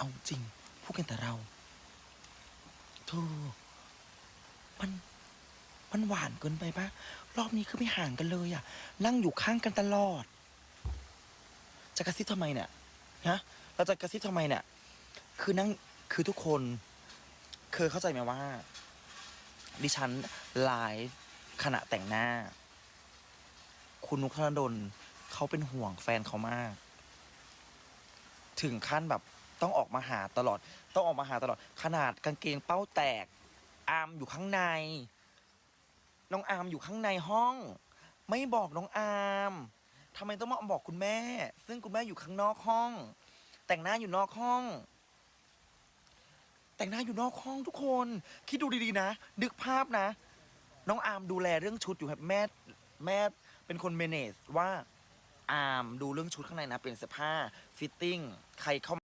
เอาจริงพูดกันแต่เราเธอมันมันหวานเกินไปปะรอบนี้คือไม่ห่างกันเลยอะนั่งอยู่ข้างกันตลอด จะกระซิบทำไมเนี่ยฮะเราจะกระซิบทำไมเนี่ย คือนั่งคือทุกคนเคยเข้าใจไหมว่า ดิฉันไลฟ์ขณะแต่งหน้า คุณนุกธนดลเขาเป็นห่วงแฟนเขามาก ถึงขั้นแบบ ต้องออกมาหาตลอด ต้องออกมาหาตลอด ขนาดกางเกงเป้าแตก อามอยู่ข้างใน น้องอามอยู่ข้างในห้อง ไม่บอกน้องอามทำไมต้องมาบอกคุณแม่ ซึ่งคุณแม่อยู่ข้างนอกห้อง แต่งหน้าอยู่นอกห้อง แต่งหน้าอยู่นอกห้องทุกคน คิดดูดีๆนะนึกภาพนะ น้องอาร์มดูแลเรื่องชุดอยู่ครับแม่แม่เป็นคนเมเนจว่าอาร์มดูเรื่องชุดข้างในนะ เป็นเสื้อผ้าฟิตติ้งใครเข้า